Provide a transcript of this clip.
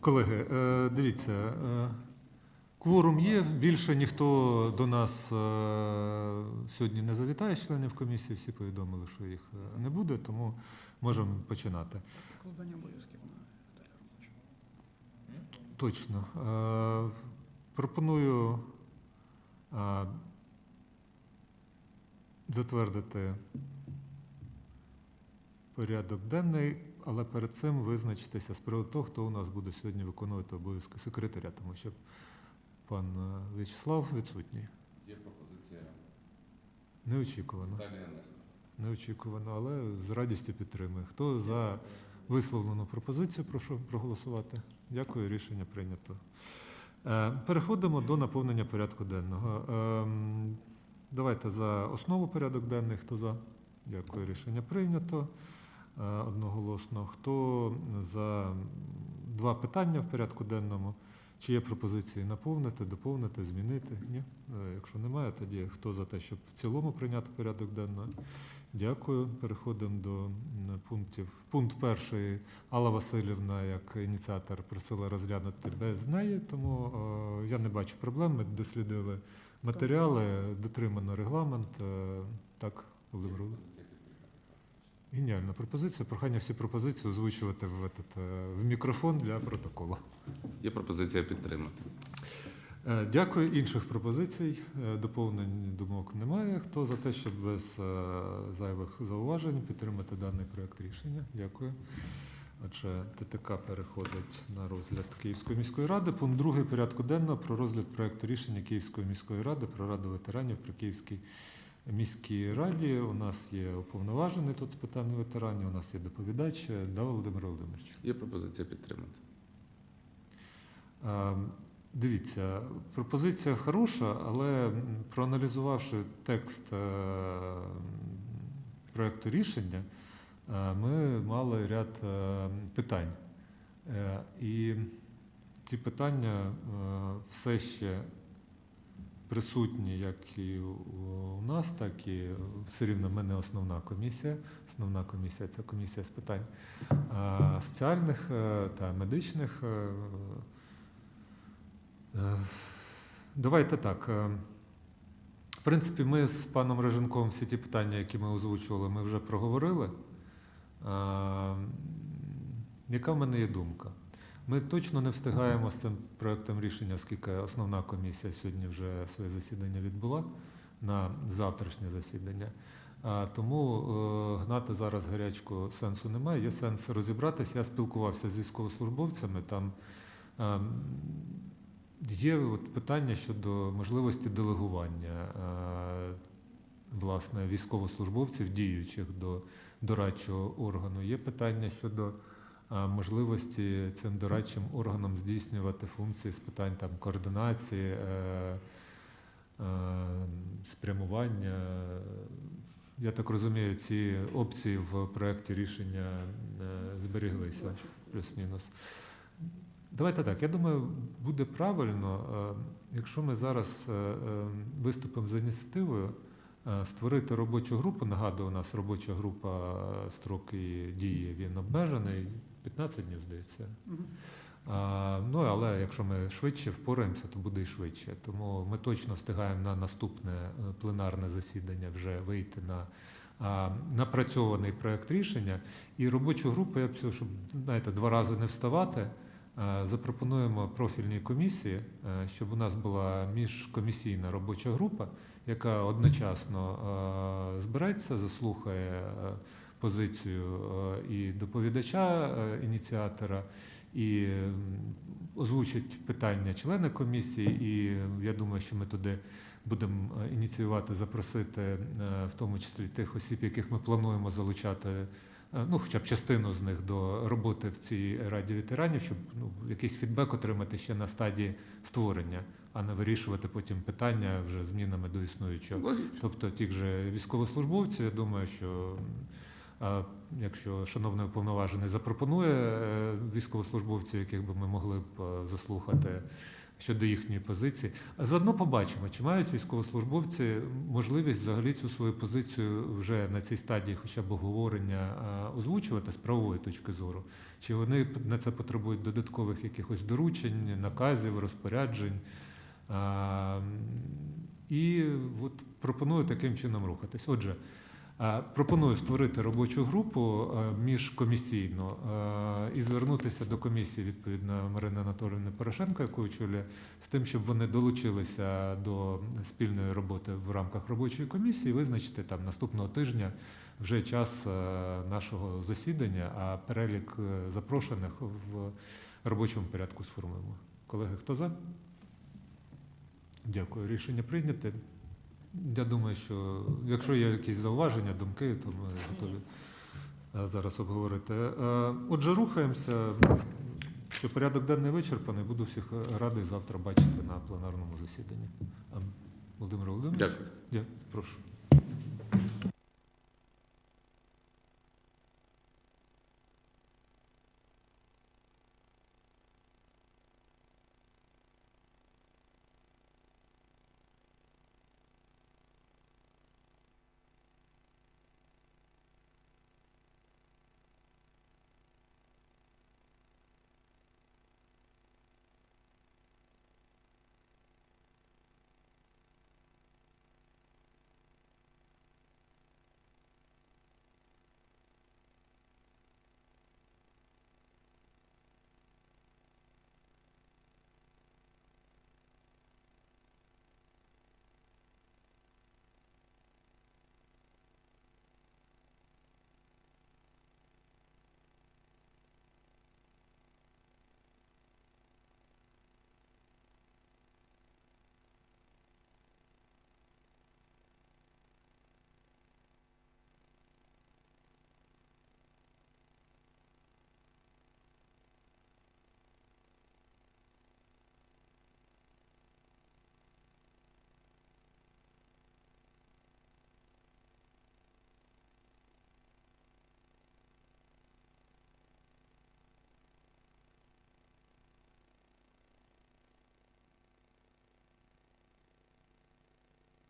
Колеги, е, дивіться, е, кворум є, більше ніхто до нас е, сьогодні не завітає з членів комісії, всі повідомили, що їх не буде, тому можемо починати. Покладання обов'язків на Точно. Пропоную затвердити порядок денний, але перед цим визначитися з приводу того, хто у нас буде сьогодні виконувати обов'язки секретаря, тому що пан е, В'ячеслав відсутній. Є пропозиція Неочікувано. Неочікувано, але з радістю підтримую. Хто за висловлену пропозицію, прошу проголосувати. Дякую, рішення прийнято. Е, Переходимо до наповнення порядку денного. Ем, Давайте за основу порядок денний. Хто за? Дякую, рішення прийнято. Е, Одноголосно. Хто за два питання в порядку денному? Чи є пропозиції наповнити, доповнити, змінити? Ні? Е, Якщо немає, тоді хто за те, щоб в цілому прийняти порядок денний? Дякую. Переходимо до пунктів. Пункт перший. Алла Васильівна, як ініціатор, просила розглянути без неї, тому е, я не бачу проблем. Ми дослідили матеріали, дотримано регламент. Так, Володимир Володимирович? Геніальна пропозиція. Прохання всі пропозиції озвучувати в, этот, е, в мікрофон для протоколу. Є пропозиція підтримати. Е, Дякую. Інших пропозицій, е, доповнень думок немає. Хто за те, щоб без зайвих зауважень підтримати даний проект рішення? Дякую. Отже, ТТК переходить на розгляд Київської міської ради. Пункт другий порядку денного про розгляд проекту рішення Київської міської ради про раду ветеранів при Київській міській раді. У нас є уповноважений тут з питань ветеранів, у нас є доповідач. Да, Володимир Володимирович. Є пропозиція підтримати. Е, Дивіться, пропозиція хороша, але проаналізувавши текст е, проекту рішення, е, ми мали ряд е, питань. І ці питання все ще присутні як і у нас, так і все рівно в мене основна комісія. Основна комісія це комісія з питань е, соціальних е, та медичних. е, Давайте так. В принципі, ми з паном Реженковим всі ті питання, які ми озвучували, ми вже проговорили. Яка в мене є думка? Ми точно не встигаємо з цим проектом рішення, оскільки основна комісія сьогодні вже своє засідання відбула на завтрашнє засідання. Тому е, гнати зараз гарячку сенсу немає. Є сенс розібратися. Я спілкувався з військовослужбовцями. Там е, Є от питання щодо можливості делегування е, власне військовослужбовців, діючих до дорадчого органу. Є питання щодо можливості цим дорадчим органам здійснювати функції з питань там, координації, е, е, спрямування. Я так розумію, ці опції в проєкті рішення е, зберіглися плюс-мінус. Давайте так. Я думаю, буде правильно, якщо ми зараз виступимо з ініціативою, створити робочу групу. Нагадую, у нас робоча група строк її дії він обмежений, 15 днів, здається. А, ну, але якщо ми швидше впораємося, то буде і швидше. Тому ми точно встигаємо на наступне е, пленарне засідання вже вийти на а, напрацьований проект рішення. І робочу групу, я б цього, щоб знаєте, два рази не вставати. е, Запропонуємо профільній комісії, е, щоб у нас була міжкомісійна робоча група, яка одночасно е, збереться, заслухає е, позицію е, і доповідача, е, ініціатора, і озвучить питання члени комісії. І я думаю, що ми туди будемо е, ініціювати, запросити в тому числі тих осіб, яких ми плануємо залучати. Ну, хоча б частину з них до роботи в цій раді ветеранів, щоб ну, якийсь фідбек отримати ще на стадії створення, а не вирішувати потім питання вже змінами до існуючого. Логічно. Тобто тих же військовослужбовців, я думаю, що якщо шановний уповноважений запропонує е, військовослужбовців, яких би ми могли б е, заслухати, щодо їхньої позиції. А заодно побачимо, чи мають військовослужбовці можливість взагалі цю свою позицію вже на цій стадії, хоча б обговорення, озвучувати з правової точки зору, чи вони на це потребують додаткових якихось доручень, наказів, розпоряджень. І от пропоную таким чином рухатись. Отже, пропоную створити робочу групу а, міжкомісійну і звернутися до комісії відповідно Марини Анатоліївни Порошенко, яку очолює, з тим, щоб вони долучилися до спільної роботи в рамках робочої комісії, визначити там наступного тижня вже час е, нашого засідання, а перелік е, запрошених в робочому порядку сформуємо. Колеги, хто за? Дякую. Рішення прийняте. Я думаю, що якщо є якісь зауваження, думки, то ми готові е, зараз обговорити. Е, Отже, рухаємося. Що порядок денний вичерпаний, буду всіх радий завтра бачити на пленарному засіданні. Володимир Володимирович? Дякую. Я, прошу.